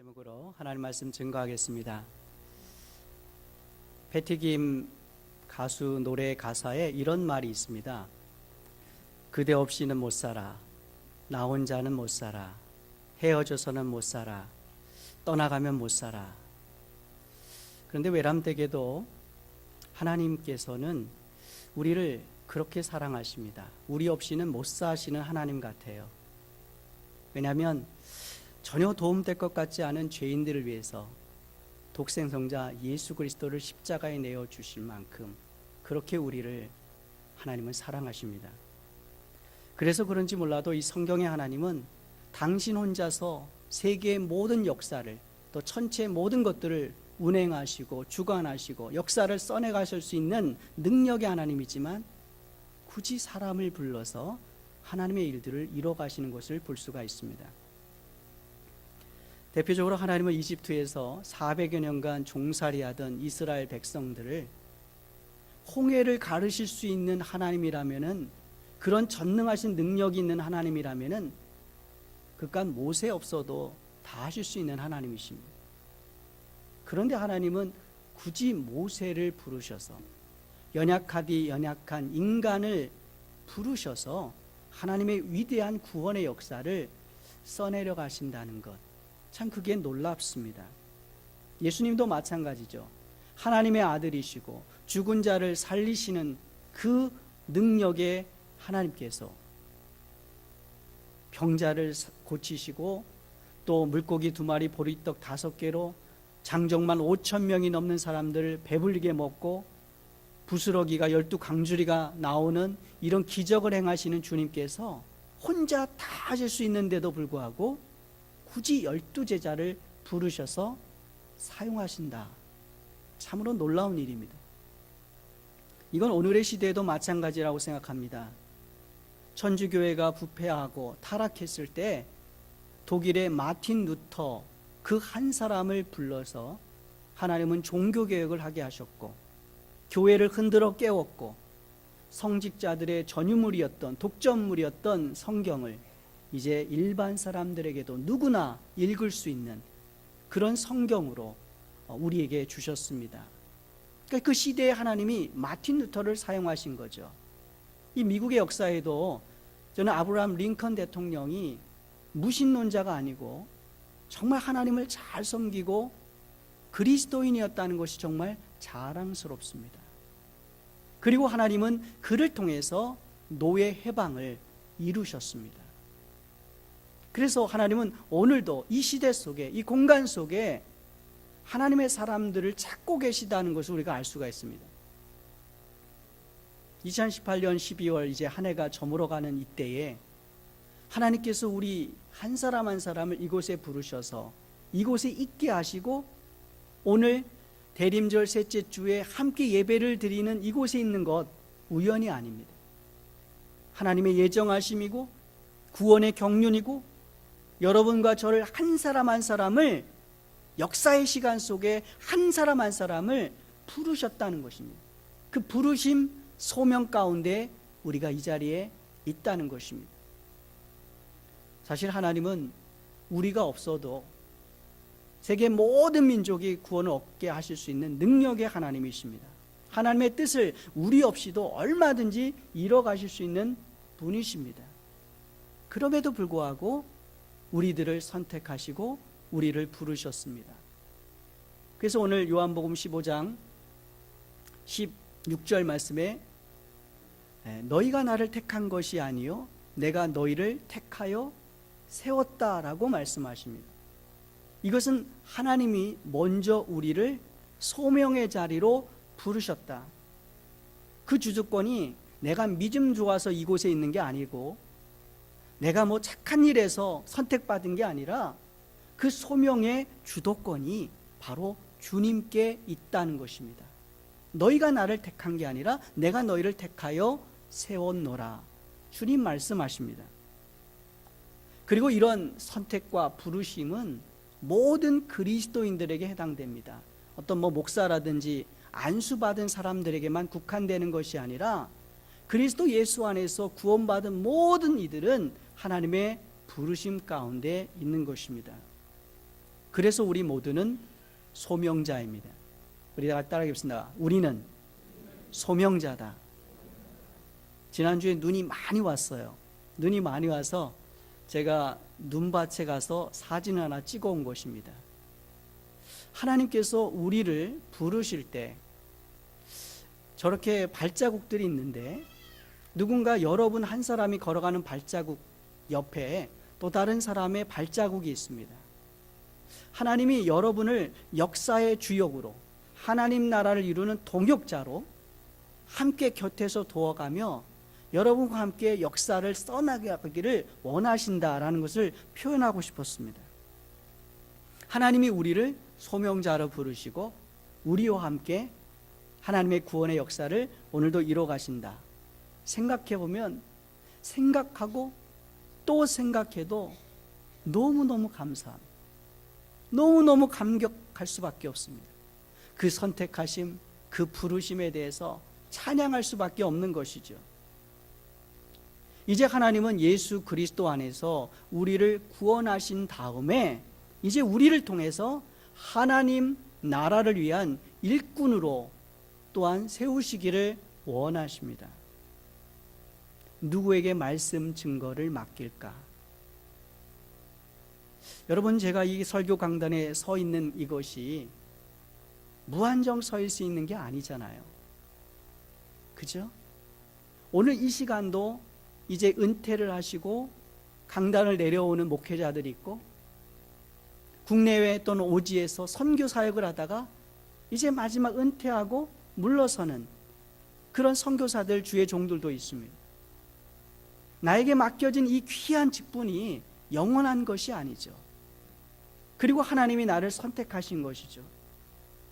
제목으로 하나님 말씀 증거하겠습니다. 패티김 가수 노래 가사에 이런 말이 있습니다. 그대 없이는 못 살아. 나 혼자는 못 살아. 헤어져서는 못 살아. 떠나가면 못 살아. 그런데 외람되게도 하나님께서는 우리를 그렇게 사랑하십니다. 우리 없이는 못 사시는 하나님 같아요. 왜냐하면 전혀 도움될 것 같지 않은 죄인들을 위해서 독생성자 예수 그리스도를 십자가에 내어 주실 만큼 그렇게 우리를 하나님은 사랑하십니다. 그래서 그런지 몰라도 이 성경의 하나님은 당신 혼자서 세계의 모든 역사를 또 천체의 모든 것들을 운행하시고 주관하시고 역사를 써내 가실 수 있는 능력의 하나님이지만 굳이 사람을 불러서 하나님의 일들을 이뤄 가시는 것을 볼 수가 있습니다. 대표적으로 하나님은 이집트에서 400여 년간 종살이하던 이스라엘 백성들을 홍해를 가르실 수 있는 하나님이라면은 그런 전능하신 능력이 있는 하나님이라면은 그깟 모세 없어도 다 하실 수 있는 하나님이십니다. 그런데 하나님은 굳이 모세를 부르셔서 연약하디 연약한 인간을 부르셔서 하나님의 위대한 구원의 역사를 써내려 가신다는 것. 참 그게 놀랍습니다. 예수님도 마찬가지죠. 하나님의 아들이시고 죽은 자를 살리시는 그 능력의 하나님께서 병자를 고치시고 또 물고기 두 마리 보리떡 다섯 개로 장정만 5천 명이 넘는 사람들을 배불리게 먹고 부스러기가 열두 강주리가 나오는 이런 기적을 행하시는 주님께서 혼자 다 하실 수 있는데도 불구하고 굳이 열두 제자를 부르셔서 사용하신다. 참으로 놀라운 일입니다. 이건 오늘의 시대에도 마찬가지라고 생각합니다. 천주교회가 부패하고 타락했을 때 독일의 마틴 루터 그 한 사람을 불러서 하나님은 종교개혁을 하게 하셨고 교회를 흔들어 깨웠고 성직자들의 전유물이었던 독점물이었던 성경을 이제 일반 사람들에게도 누구나 읽을 수 있는 그런 성경으로 어, 우리에게 주셨습니다. 그러니까 그 시대에 하나님이 마틴 루터를 사용하신 거죠. 이 미국의 역사에도 저는 아브라함 링컨 대통령이 무신론자가 아니고 정말 하나님을 잘 섬기고 그리스도인이었다는 것이 정말 자랑스럽습니다. 그리고 하나님은 그를 통해서 노예 해방을 이루셨습니다. 그래서 하나님은 오늘도 이 시대 속에 이 공간 속에 하나님의 사람들을 찾고 계시다는 것을 우리가 알 수가 있습니다. 2018년 12월 이제 한 해가 저물어가는 이때에 하나님께서 우리 한 사람 한 사람을 이곳에 부르셔서 이곳에 있게 하시고 오늘 대림절 셋째 주에 함께 예배를 드리는 이곳에 있는 것 우연이 아닙니다. 하나님의 예정하심이고 구원의 경륜이고 여러분과 저를 한 사람 한 사람을 역사의 시간 속에 한 사람 한 사람을 부르셨다는 것입니다. 그 부르심 소명 가운데 우리가 이 자리에 있다는 것입니다. 사실 하나님은 우리가 없어도 세계 모든 민족이 구원을 얻게 하실 수 있는 능력의 하나님이십니다. 하나님의 뜻을 우리 없이도 얼마든지 이뤄 가실 수 있는 분이십니다. 그럼에도 불구하고 우리들을 선택하시고 우리를 부르셨습니다. 그래서 오늘 요한복음 15장 16절 말씀에 너희가 나를 택한 것이 아니요 내가 너희를 택하여 세웠다라고 말씀하십니다. 이것은 하나님이 먼저 우리를 소명의 자리로 부르셨다. 그 주주권이 내가 믿음 좋아서 이곳에 있는 게 아니고 내가 뭐 착한 일에서 선택받은 게 아니라 그 소명의 주도권이 바로 주님께 있다는 것입니다. 너희가 나를 택한 게 아니라 내가 너희를 택하여 세웠노라. 주님 말씀하십니다. 그리고 이런 선택과 부르심은 모든 그리스도인들에게 해당됩니다. 어떤 뭐 목사라든지 안수받은 사람들에게만 국한되는 것이 아니라 그리스도 예수 안에서 구원받은 모든 이들은 하나님의 부르심 가운데 있는 것입니다. 그래서 우리 모두는 소명자입니다. 우리 다 따라하겠습니다. 우리는 소명자다. 지난주에 눈이 많이 왔어요. 눈이 많이 와서 제가 눈밭에 가서 사진 하나 찍어 온 것입니다. 하나님께서 우리를 부르실 때 저렇게 발자국들이 있는데 누군가 여러분 한 사람이 걸어가는 발자국 옆에 또 다른 사람의 발자국이 있습니다. 하나님이 여러분을 역사의 주역으로 하나님 나라를 이루는 동역자로 함께 곁에서 도와가며 여러분과 함께 역사를 써나가기를 원하신다라는 것을 표현하고 싶었습니다. 하나님이 우리를 소명자로 부르시고 우리와 함께 하나님의 구원의 역사를 오늘도 이뤄 가신다. 생각해 보면 생각하고 또 생각해도 너무너무 감사합니다. 너무너무 감격할 수밖에 없습니다. 그 선택하심, 그 부르심에 대해서 찬양할 수밖에 없는 것이죠. 이제 하나님은 예수 그리스도 안에서 우리를 구원하신 다음에 이제 우리를 통해서 하나님 나라를 위한 일꾼으로 또한 세우시기를 원하십니다. 누구에게 말씀 증거를 맡길까? 여러분 제가 이 설교 강단에 서 있는 이것이 무한정 서일 수 있는 게 아니잖아요. 그죠? 오늘 이 시간도 이제 은퇴를 하시고 강단을 내려오는 목회자들이 있고 국내외 또는 오지에서 선교 사역을 하다가 이제 마지막 은퇴하고 물러서는 그런 선교사들 주의 종들도 있습니다. 나에게 맡겨진 이 귀한 직분이 영원한 것이 아니죠. 그리고 하나님이 나를 선택하신 것이죠.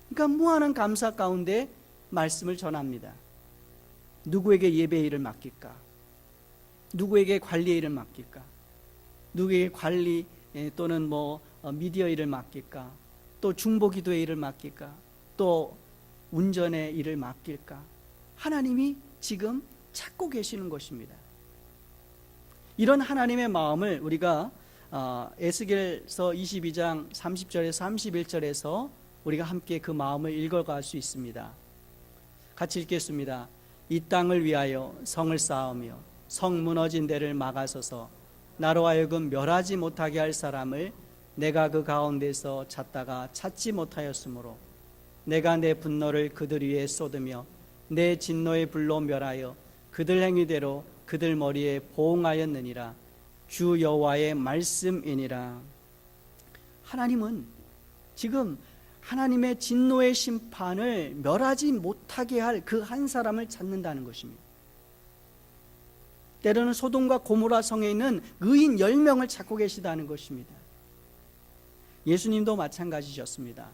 그러니까 무한한 감사 가운데 말씀을 전합니다. 누구에게 예배 일을 맡길까? 누구에게 관리 일을 맡길까? 누구에게 관리 예, 또는 뭐 어, 미디어 일을 맡길까? 또 중보 기도의 일을 맡길까? 또 운전의 일을 맡길까? 하나님이 지금 찾고 계시는 것입니다. 이런 하나님의 마음을 우리가 어, 에스겔서 22장 30절에서 31절에서 우리가 함께 그 마음을 읽어갈 수 있습니다. 같이 읽겠습니다. 이 땅을 위하여 성을 쌓으며 성 무너진 데를 막아서서 나로 하여금 멸하지 못하게 할 사람을 내가 그 가운데서 찾다가 찾지 못하였으므로 내가 내 분노를 그들 위에 쏟으며 내 진노의 불로 멸하여 그들 행위대로 그들 머리에 보응하였느니라 주 여호와의 말씀이니라 하나님은 지금 하나님의 진노의 심판을 멸하지 못하게 할 그 한 사람을 찾는다는 것입니다. 때로는 소돔과 고모라 성에 있는 의인 10명을 찾고 계시다는 것입니다. 예수님도 마찬가지셨습니다.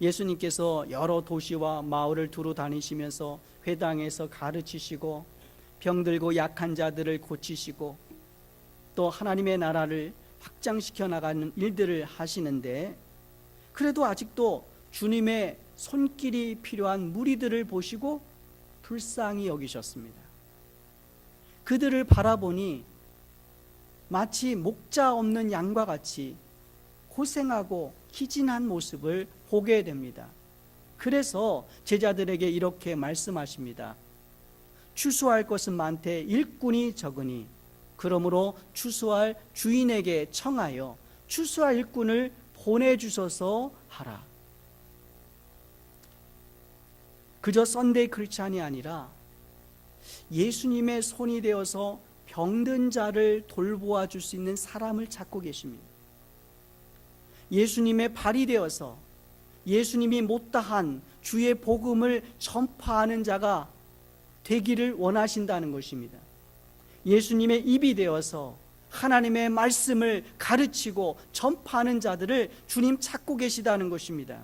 예수님께서 여러 도시와 마을을 두루 다니시면서 회당에서 가르치시고 병들고 약한 자들을 고치시고 또 하나님의 나라를 확장시켜 나가는 일들을 하시는데 그래도 아직도 주님의 손길이 필요한 무리들을 보시고 불쌍히 여기셨습니다. 그들을 바라보니 마치 목자 없는 양과 같이 고생하고 기진한 모습을 보게 됩니다. 그래서 제자들에게 이렇게 말씀하십니다. 추수할 것은 많되 일꾼이 적으니 그러므로 추수할 주인에게 청하여 추수할 일꾼을 보내주소서 하라. 그저 썬데이 크리스찬이 아니라 예수님의 손이 되어서 병든 자를 돌보아 줄 수 있는 사람을 찾고 계십니다. 예수님의 발이 되어서 예수님이 못다한 주의 복음을 전파하는 자가 되기를 원하신다는 것입니다. 예수님의 입이 되어서 하나님의 말씀을 가르치고 전파하는 자들을 주님 찾고 계시다는 것입니다.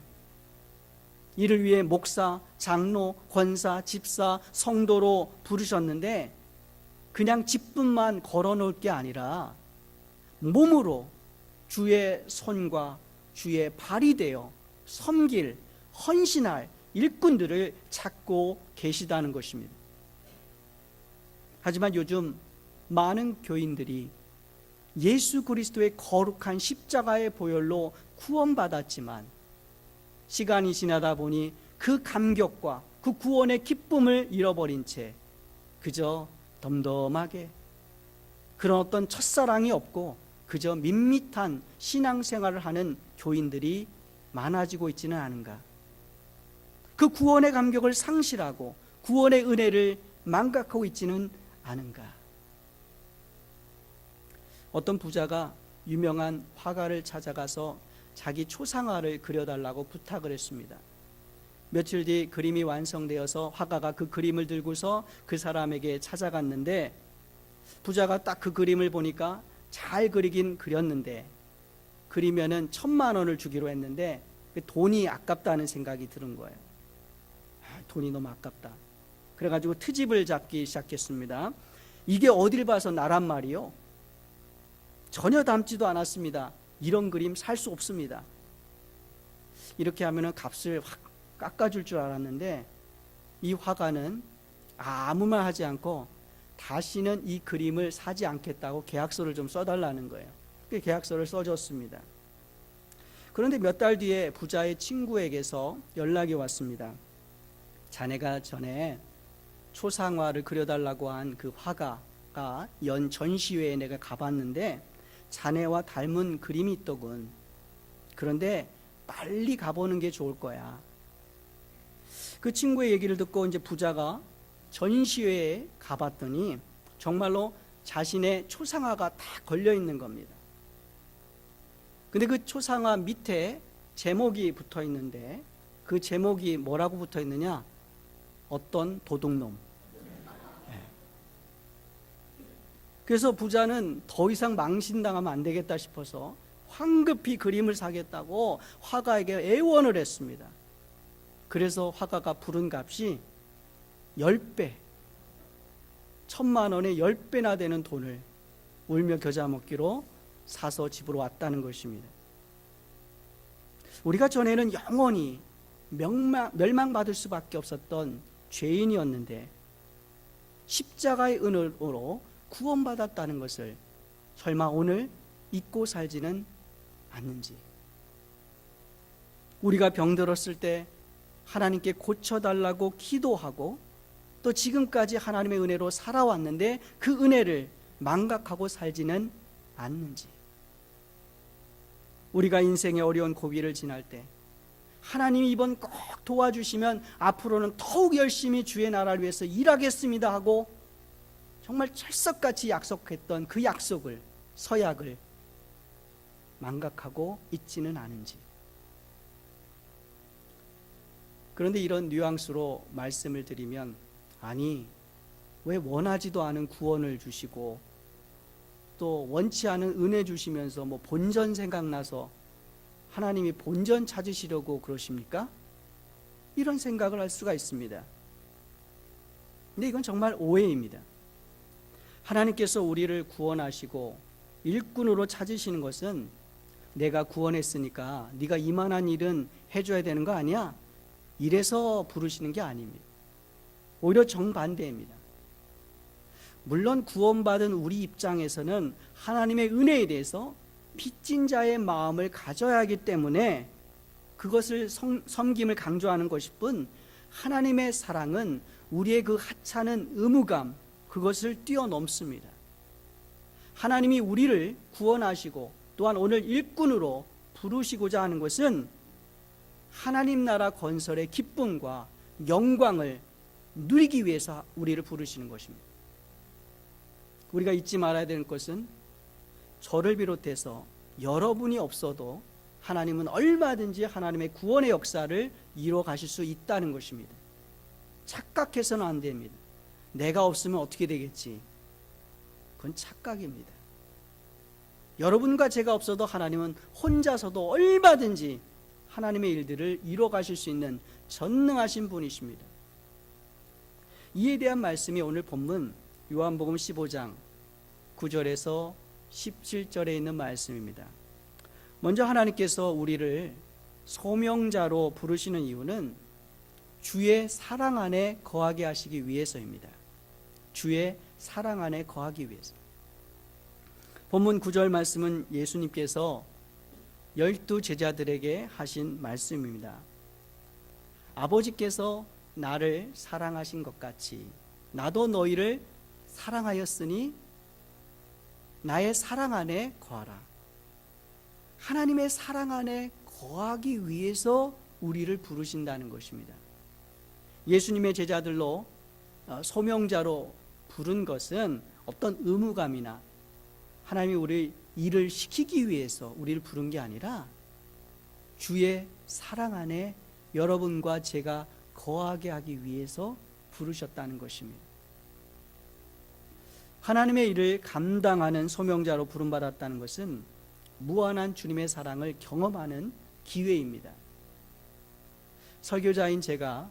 이를 위해 목사, 장로, 권사, 집사, 성도로 부르셨는데 그냥 집분만 걸어 놓을 게 아니라 몸으로 주의 손과 주의 발이 되어 섬길, 헌신할 일꾼들을 찾고 계시다는 것입니다. 하지만 요즘 많은 교인들이 예수 그리스도의 거룩한 십자가의 보혈로 구원받았지만 시간이 지나다 보니 그 감격과 그 구원의 기쁨을 잃어버린 채 그저 덤덤하게 그런 어떤 첫사랑이 없고 그저 밋밋한 신앙생활을 하는 교인들이 많아지고 있지는 않은가. 그 구원의 감격을 상실하고 구원의 은혜를 망각하고 있지는 않은가. 어떤 부자가 유명한 화가를 찾아가서 자기 초상화를 그려달라고 부탁을 했습니다. 며칠 뒤 그림이 완성되어서 화가가 그 그림을 들고서 그 사람에게 찾아갔는데 부자가 딱 그 그림을 보니까 잘 그리긴 그렸는데 그리면은 천만 원을 주기로 했는데 그 돈이 아깝다는 생각이 드는 거예요. 아, 돈이 너무 아깝다. 그래가지고 트집을 잡기 시작했습니다. 이게 어딜 봐서 나란 말이요? 전혀 닮지도 않았습니다. 이런 그림 살 수 없습니다. 이렇게 하면은 값을 확 깎아줄 줄 알았는데 이 화가는 아무 말 하지 않고 다시는 이 그림을 사지 않겠다고 계약서를 좀 써달라는 거예요. 그 계약서를 써줬습니다. 그런데 몇 달 뒤에 부자의 친구에게서 연락이 왔습니다. 자네가 전에 초상화를 그려달라고 한 그 화가가 연 전시회에 내가 가봤는데 자네와 닮은 그림이 있더군. 그런데 빨리 가보는 게 좋을 거야. 그 친구의 얘기를 듣고 이제 부자가 전시회에 가봤더니 정말로 자신의 초상화가 다 걸려 있는 겁니다. 근데 그 초상화 밑에 제목이 붙어 있는데 그 제목이 뭐라고 붙어 있느냐? 어떤 도둑놈. 예. 그래서 부자는 더 이상 망신당하면 안 되겠다 싶어서 황급히 그림을 사겠다고 화가에게 애원을 했습니다. 그래서 화가가 부른 값이 10배, 천만 원의 10배나 되는 돈을 울며 겨자 먹기로 사서 집으로 왔다는 것입니다. 우리가 전에는 영원히 명망, 멸망받을 수밖에 없었던 죄인이었는데 십자가의 은혜로 구원받았다는 것을 설마 오늘 잊고 살지는 않는지. 우리가 병들었을 때 하나님께 고쳐달라고 기도하고 또 지금까지 하나님의 은혜로 살아왔는데 그 은혜를 망각하고 살지는 않는지. 우리가 인생의 어려운 고비를 지날 때 하나님이 이번 꼭 도와주시면 앞으로는 더욱 열심히 주의 나라를 위해서 일하겠습니다 하고 정말 철석같이 약속했던 그 약속을 서약을 망각하고 있지는 않은지 그런데 이런 뉘앙스로 말씀을 드리면 아니 왜 원하지도 않은 구원을 주시고 또 원치 않은 은혜 주시면서 뭐 본전 생각나서 하나님이 본전 찾으시려고 그러십니까? 이런 생각을 할 수가 있습니다. 근데 이건 정말 오해입니다. 하나님께서 우리를 구원하시고 일꾼으로 찾으시는 것은 내가 구원했으니까 네가 이만한 일은 해줘야 되는 거 아니야? 이래서 부르시는 게 아닙니다. 오히려 정반대입니다. 물론 구원받은 우리 입장에서는 하나님의 은혜에 대해서 빚진 자의 마음을 가져야 하기 때문에 그것을 성, 섬김을 강조하는 것일 뿐 하나님의 사랑은 우리의 그 하찮은 의무감 그것을 뛰어넘습니다. 하나님이 우리를 구원하시고 또한 오늘 일꾼으로 부르시고자 하는 것은 하나님 나라 건설의 기쁨과 영광을 누리기 위해서 우리를 부르시는 것입니다. 우리가 잊지 말아야 되는 것은 저를 비롯해서 여러분이 없어도 하나님은 얼마든지 하나님의 구원의 역사를 이루어 가실 수 있다는 것입니다. 착각해서는 안 됩니다. 내가 없으면 어떻게 되겠지? 그건 착각입니다. 여러분과 제가 없어도 하나님은 혼자서도 얼마든지 하나님의 일들을 이루어 가실 수 있는 전능하신 분이십니다. 이에 대한 말씀이 오늘 본문 요한복음 15장 9절에서 17절에 있는 말씀입니다. 먼저 하나님께서 우리를 소명자로 부르시는 이유는 주의 사랑 안에 거하게 하시기 위해서입니다. 주의 사랑 안에 거하기 위해서. 본문 9절 말씀은 예수님께서 열두 제자들에게 하신 말씀입니다. 아버지께서 나를 사랑하신 것 같이 나도 너희를 사랑하였으니 나의 사랑 안에 거하라. 하나님의 사랑 안에 거하기 위해서 우리를 부르신다는 것입니다. 예수님의 제자들로 어, 소명자로 부른 것은 어떤 의무감이나 하나님이 우리 일을 시키기 위해서 우리를 부른 게 아니라 주의 사랑 안에 여러분과 제가 거하게 하기 위해서 부르셨다는 것입니다. 하나님의 일을 감당하는 소명자로 부름받았다는 것은 무한한 주님의 사랑을 경험하는 기회입니다. 설교자인 제가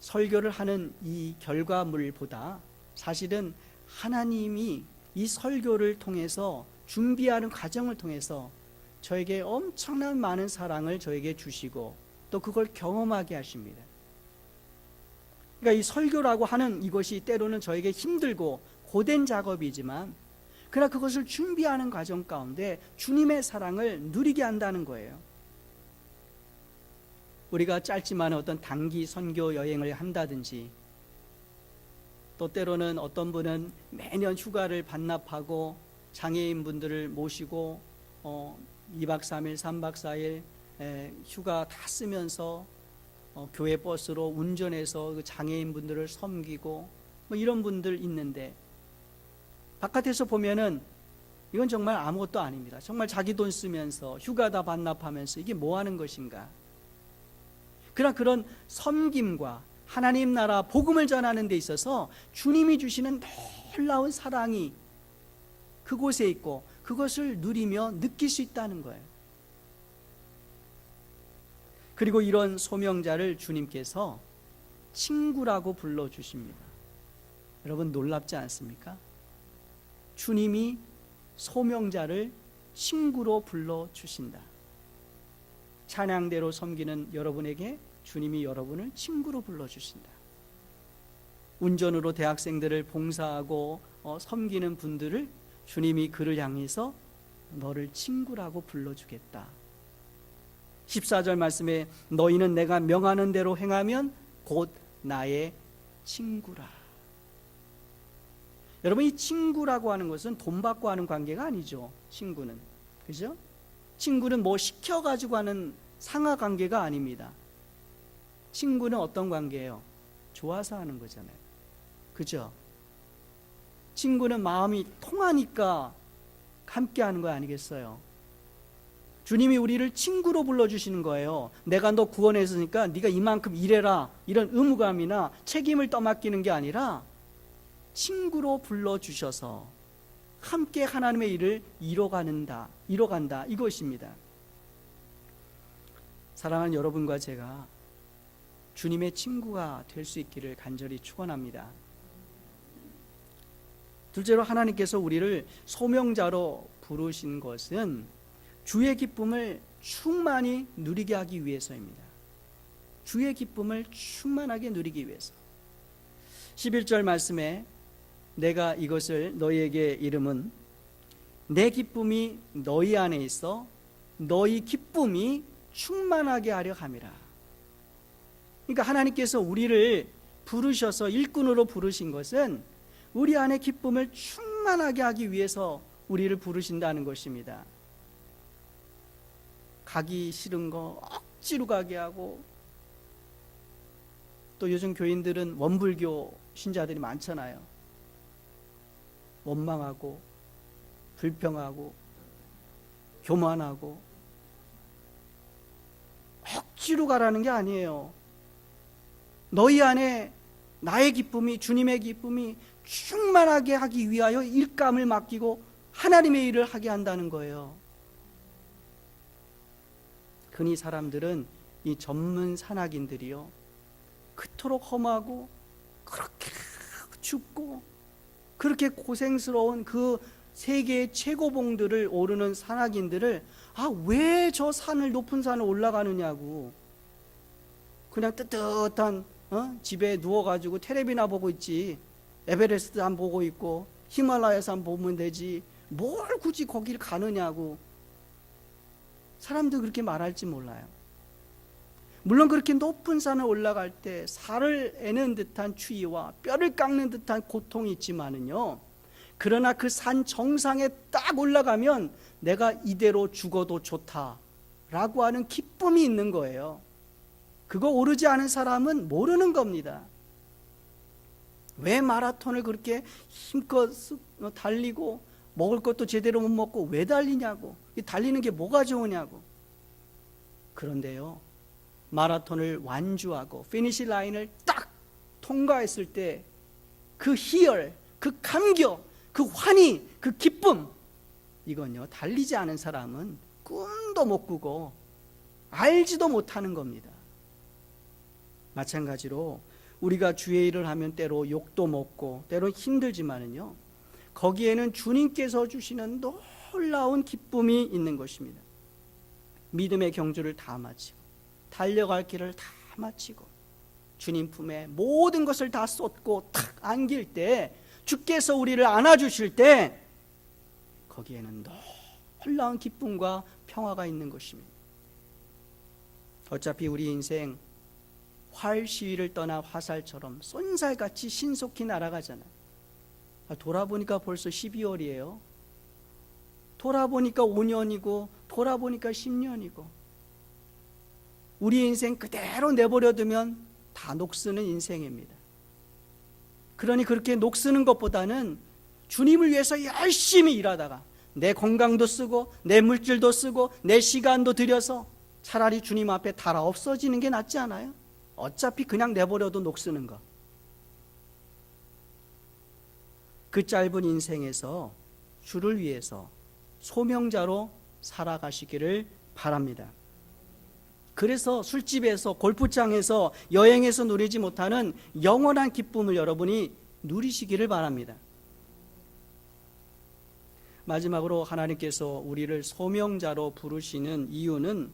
설교를 하는 이 결과물보다 사실은 하나님이 이 설교를 통해서 준비하는 과정을 통해서 저에게 엄청난 많은 사랑을 저에게 주시고 또 그걸 경험하게 하십니다. 그러니까 이 설교라고 하는 이것이 때로는 저에게 힘들고 고된 작업이지만 그러나 그것을 준비하는 과정 가운데 주님의 사랑을 누리게 한다는 거예요. 우리가 짧지만 어떤 단기 선교 여행을 한다든지 또 때로는 어떤 분은 매년 휴가를 반납하고 장애인 분들을 모시고 어, 2박 3일, 3박 4일 에, 휴가 다 쓰면서 어, 교회 버스로 운전해서 그 장애인 분들을 섬기고 뭐 이런 분들 있는데 바깥에서 보면은 이건 정말 아무것도 아닙니다. 정말 자기 돈 쓰면서 휴가 다 반납하면서 이게 뭐 하는 것인가? 그러나 그런 섬김과 하나님 나라 복음을 전하는 데 있어서 주님이 주시는 놀라운 사랑이 그곳에 있고 그것을 누리며 느낄 수 있다는 거예요. 그리고 이런 소명자를 주님께서 친구라고 불러 주십니다. 여러분 놀랍지 않습니까? 주님이 소명자를 친구로 불러 주신다. 찬양대로 섬기는 여러분에게 주님이 여러분을 친구로 불러 주신다. 운전으로 대학생들을 봉사하고 어, 섬기는 분들을 주님이 그를 향해서 너를 친구라고 불러 주겠다. 14절 말씀에 너희는 내가 명하는 대로 행하면 곧 나의 친구라. 여러분 이 친구라고 하는 것은 돈 받고 하는 관계가 아니죠. 친구는. 그죠? 친구는 뭐 시켜 가지고 하는 상하 관계가 아닙니다. 친구는 어떤 관계예요? 좋아서 하는 거잖아요. 그죠? 친구는 마음이 통하니까 함께 하는 거 아니겠어요? 주님이 우리를 친구로 불러주시는 거예요. 내가 너 구원했으니까 네가 이만큼 일해라. 이런 의무감이나 책임을 떠맡기는 게 아니라 친구로 불러주셔서 함께 하나님의 일을 이뤄가는다, 이뤄간다. 이것입니다. 사랑하는 여러분과 제가 주님의 친구가 될 수 있기를 간절히 축원합니다. 둘째로 하나님께서 우리를 소명자로 부르신 것은 주의 기쁨을 충만히 누리게 하기 위해서입니다. 주의 기쁨을 충만하게 누리기 위해서. 11절 말씀에 내가 이것을 너희에게 이름은 내 기쁨이 너희 안에 있어 너희 기쁨이 충만하게 하려 함이라. 그러니까 하나님께서 우리를 부르셔서 일꾼으로 부르신 것은 우리 안에 기쁨을 충만하게 하기 위해서 우리를 부르신다는 것입니다. 가기 싫은 거 억지로 가게 하고 또 요즘 교인들은 원불교 신자들이 많잖아요. 원망하고 불평하고 교만하고 억지로 가라는 게 아니에요. 너희 안에 나의 기쁨이 주님의 기쁨이 충만하게 하기 위하여 일감을 맡기고 하나님의 일을 하게 한다는 거예요. 흔히 사람들은 이 전문 산악인들이요. 그토록 험하고 그렇게 춥고 그렇게 고생스러운 그 세계의 최고봉들을 오르는 산악인들을 아 왜 저 산을 높은 산을 올라가느냐고 그냥 뜨뜻한 어? 집에 누워가지고 테레비나 보고 있지 에베레스트 안 보고 있고 히말라야 산 보면 되지 뭘 굳이 거기를 가느냐고 사람들 그렇게 말할지 몰라요. 물론 그렇게 높은 산을 올라갈 때 살을 애는 듯한 추위와 뼈를 깎는 듯한 고통이 있지만은요. 그러나 그 산 정상에 딱 올라가면 내가 이대로 죽어도 좋다라고 하는 기쁨이 있는 거예요. 그거 오르지 않은 사람은 모르는 겁니다. 왜 마라톤을 그렇게 힘껏 쓱 달리고 먹을 것도 제대로 못 먹고 왜 달리냐고. 이 달리는 게 뭐가 좋으냐고. 그런데요. 마라톤을 완주하고 피니시 라인을 딱 통과했을 때 그 희열, 그 감격, 그 환희, 그 기쁨 이건요. 달리지 않은 사람은 꿈도 못 꾸고 알지도 못하는 겁니다. 마찬가지로 우리가 주의 일을 하면 때로 욕도 먹고 때로 힘들지만은요. 거기에는 주님께서 주시는 놀라운 기쁨이 있는 것입니다. 믿음의 경주를 다 마치고 달려갈 길을 다 마치고 주님 품에 모든 것을 다 쏟고 탁 안길 때 주께서 우리를 안아 주실 때 거기에는 놀라운 기쁨과 평화가 있는 것입니다. 어차피 우리 인생 활 시위를 떠나 화살처럼 쏜살같이 신속히 날아가잖아. 아, 돌아보니까 벌써 12월이에요. 돌아보니까 5년이고 돌아보니까 10년이고 우리 인생 그대로 내버려두면 다 녹쓰는 인생입니다. 그러니 그렇게 녹쓰는 것보다는 주님을 위해서 열심히 일하다가 내 건강도 쓰고 내 물질도 쓰고 내 시간도 들여서 차라리 주님 앞에 달아 없어지는 게 낫지 않아요? 어차피 그냥 내버려도 녹쓰는 거. 그 짧은 인생에서 주를 위해서 소명자로 살아가시기를 바랍니다. 그래서 술집에서 골프장에서 여행에서 누리지 못하는 영원한 기쁨을 여러분이 누리시기를 바랍니다. 마지막으로 하나님께서 우리를 소명자로 부르시는 이유는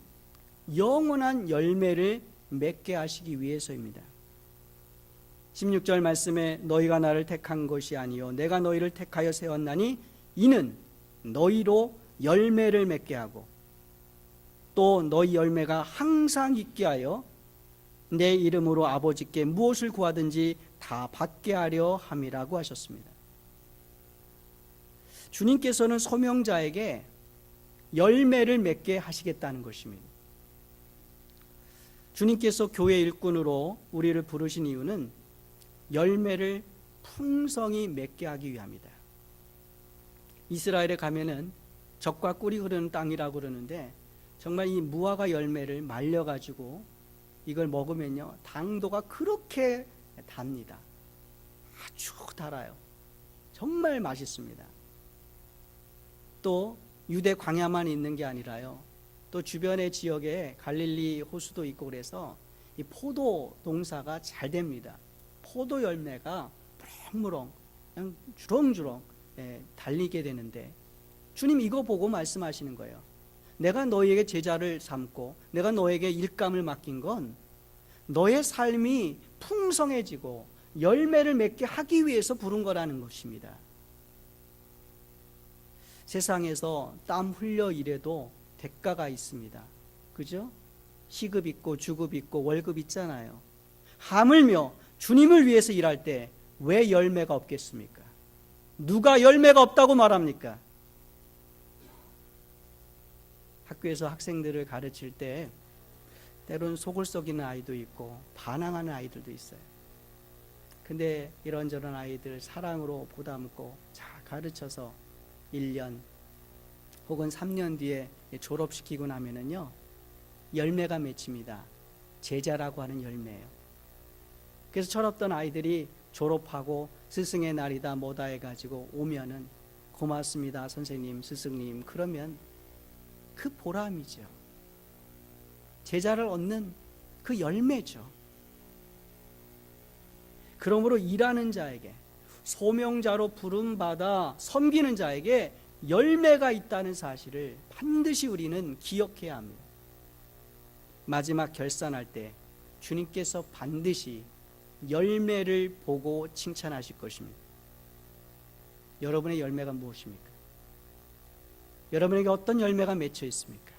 영원한 열매를 맺게 하시기 위해서입니다. 16절 말씀에 너희가 나를 택한 것이 아니요 내가 너희를 택하여 세웠나니 이는 너희로 열매를 맺게 하고 또 너희 열매가 항상 있게 하여 내 이름으로 아버지께 무엇을 구하든지 다 받게 하려 함이라고 하셨습니다. 주님께서는 소명자에게 열매를 맺게 하시겠다는 것입니다. 주님께서 교회 일꾼으로 우리를 부르신 이유는 열매를 풍성히 맺게 하기 위함이다. 이스라엘에 가면은 적과 꿀이 흐르는 땅이라고 그러는데 정말 이 무화과 열매를 말려 가지고 이걸 먹으면요 당도가 그렇게 답니다. 아주 달아요. 정말 맛있습니다. 또 유대 광야만 있는 게 아니라요. 또 주변의 지역에 갈릴리 호수도 있고 그래서 이 포도 농사가 잘 됩니다. 포도 열매가 무럭무럭 그냥 주렁주렁 예, 달리게 되는데 주님 이거 보고 말씀하시는 거예요. 내가 너에게 제자를 삼고 내가 너에게 일감을 맡긴 건 너의 삶이 풍성해지고 열매를 맺게 하기 위해서 부른 거라는 것입니다. 세상에서 땀 흘려 일해도 대가가 있습니다. 그죠? 시급 있고 주급 있고 월급 있잖아요. 하물며 주님을 위해서 일할 때 왜 열매가 없겠습니까? 누가 열매가 없다고 말합니까? 학교에서 학생들을 가르칠 때 때론 속을 썩이는 아이도 있고 반항하는 아이들도 있어요. 근데 이런저런 아이들 사랑으로 보다듬고 잘 가르쳐서 1년 혹은 3년 뒤에 졸업시키고 나면은요 열매가 맺힙니다. 제자라고 하는 열매예요. 그래서 철없던 아이들이 졸업하고 스승의 날이다 뭐다 해가지고 오면은 고맙습니다 선생님 스승님 그러면 그 보람이죠. 제자를 얻는 그 열매죠. 그러므로 일하는 자에게 소명자로 부름받아 섬기는 자에게 열매가 있다는 사실을 반드시 우리는 기억해야 합니다. 마지막 결산할 때 주님께서 반드시 열매를 보고 칭찬하실 것입니다. 여러분의 열매가 무엇입니까? 여러분에게 어떤 열매가 맺혀 있습니까?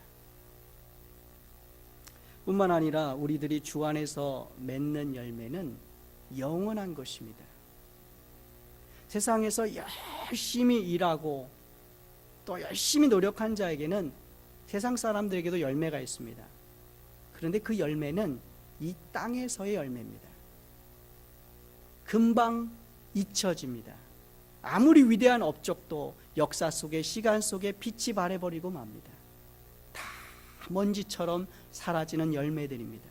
뿐만 아니라 우리들이 주 안에서 맺는 열매는 영원한 것입니다. 세상에서 열심히 일하고 또 열심히 노력한 자에게는 세상 사람들에게도 열매가 있습니다. 그런데 그 열매는 이 땅에서의 열매입니다. 금방 잊혀집니다. 아무리 위대한 업적도 역사 속에 시간 속에 빛이 발해버리고 맙니다. 다 먼지처럼 사라지는 열매들입니다.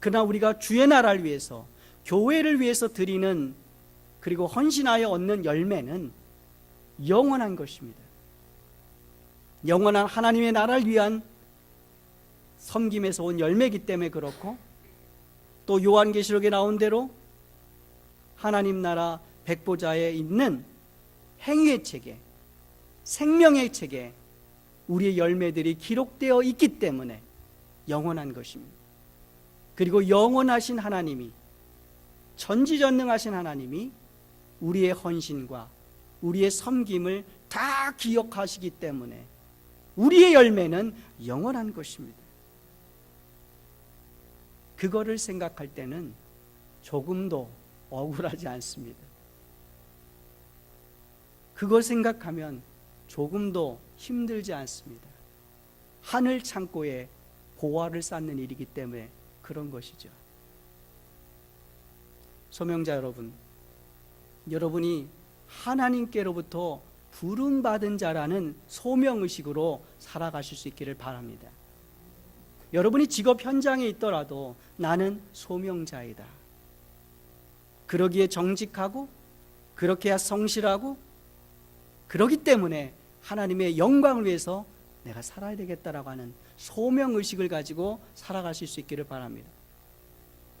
그러나 우리가 주의 나라를 위해서 교회를 위해서 드리는 그리고 헌신하여 얻는 열매는 영원한 것입니다. 영원한 하나님의 나라를 위한 섬김에서 온 열매이기 때문에 그렇고 또 요한계시록에 나온 대로 하나님 나라 백보자에 있는 행위의 책에 생명의 책에 우리의 열매들이 기록되어 있기 때문에 영원한 것입니다. 그리고 영원하신 하나님이 전지전능하신 하나님이 우리의 헌신과 우리의 섬김을 다 기억하시기 때문에 우리의 열매는 영원한 것입니다. 그거를 생각할 때는 조금도 억울하지 않습니다. 그걸 생각하면 조금도 힘들지 않습니다. 하늘 창고에 보화를 쌓는 일이기 때문에 그런 것이죠. 소명자 여러분, 여러분이 하나님께로부터 부름받은 자라는 소명의식으로 살아가실 수 있기를 바랍니다. 여러분이 직업 현장에 있더라도 나는 소명자이다. 그러기에 정직하고 그렇게 성실하고 그러기 때문에 하나님의 영광을 위해서 내가 살아야 되겠다라고 하는 소명 의식을 가지고 살아가실 수 있기를 바랍니다.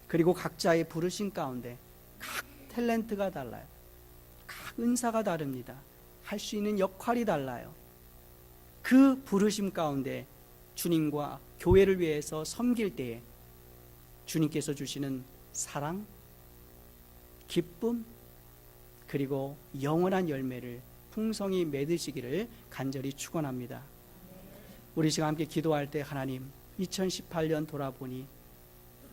그리고 각자의 부르심 가운데 각 탤런트가 달라요. 각 은사가 다릅니다. 할 수 있는 역할이 달라요. 그 부르심 가운데 주님과 교회를 위해서 섬길 때에 주님께서 주시는 사랑, 기쁨, 그리고 영원한 열매를 풍성히 맺으시기를 간절히 축원합니다. 우리 지금 함께 기도할 때 하나님 2018년 돌아보니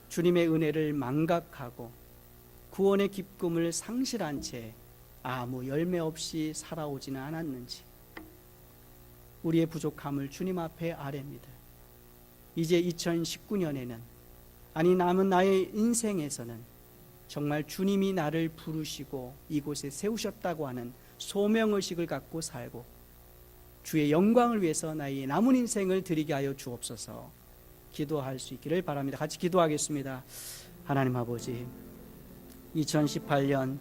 주님의 은혜를 망각하고 구원의 기쁨을 상실한 채 아무 열매 없이 살아오지는 않았는지 우리의 부족함을 주님 앞에 아뢰입니다. 이제 2019년에는 아니 남은 나의 인생에서는 정말 주님이 나를 부르시고 이곳에 세우셨다고 하는 소명의식을 갖고 살고 주의 영광을 위해서 나의 남은 인생을 드리게 하여 주옵소서 기도할 수 있기를 바랍니다. 같이 기도하겠습니다. 하나님 아버지 2018년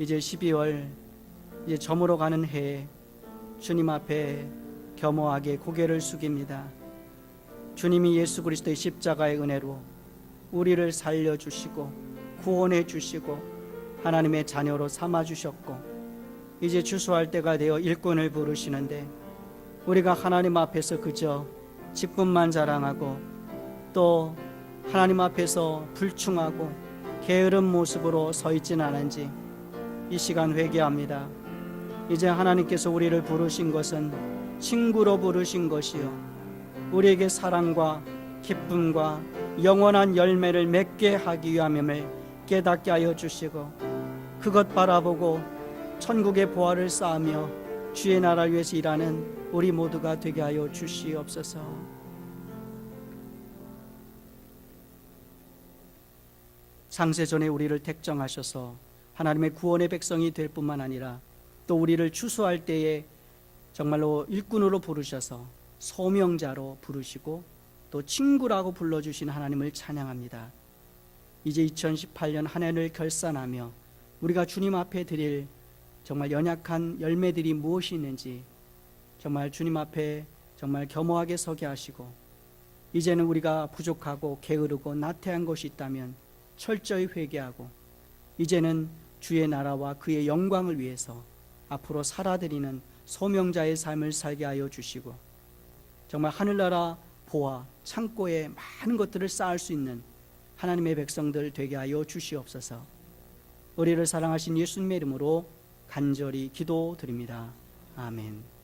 이제 12월 이제 저물어 가는 해에 주님 앞에 겸허하게 고개를 숙입니다. 주님이 예수 그리스도의 십자가의 은혜로 우리를 살려 주시고 구원해 주시고 하나님의 자녀로 삼아 주셨고 이제 주수할 때가 되어 일꾼을 부르시는데 우리가 하나님 앞에서 그저 기쁨만 자랑하고 또 하나님 앞에서 불충하고 게으른 모습으로 서 있지는 않은지 이 시간 회개합니다. 이제 하나님께서 우리를 부르신 것은 친구로 부르신 것이요 우리에게 사랑과 기쁨과 영원한 열매를 맺게 하기 위함임을 깨닫게 하여 주시고 그것 바라보고 천국의 보화를 쌓으며 주의 나라를 위해서 일하는 우리 모두가 되게 하여 주시옵소서. 창세전에 우리를 택정하셔서 하나님의 구원의 백성이 될 뿐만 아니라 또 우리를 추수할 때에 정말로 일꾼으로 부르셔서 소명자로 부르시고 또 친구라고 불러주신 하나님을 찬양합니다. 이제 2018년 한 해를 결산하며 우리가 주님 앞에 드릴 정말 연약한 열매들이 무엇이 있는지 정말 주님 앞에 정말 겸허하게 서게 하시고 이제는 우리가 부족하고 게으르고 나태한 것이 있다면 철저히 회개하고 이제는 주의 나라와 그의 영광을 위해서 앞으로 살아드리는 소명자의 삶을 살게 하여 주시고 정말 하늘나라 보아 창고에 많은 것들을 쌓을 수 있는 하나님의 백성들 되게 하여 주시옵소서. 우리를 사랑하신 예수님의 이름으로 간절히 기도드립니다. 아멘.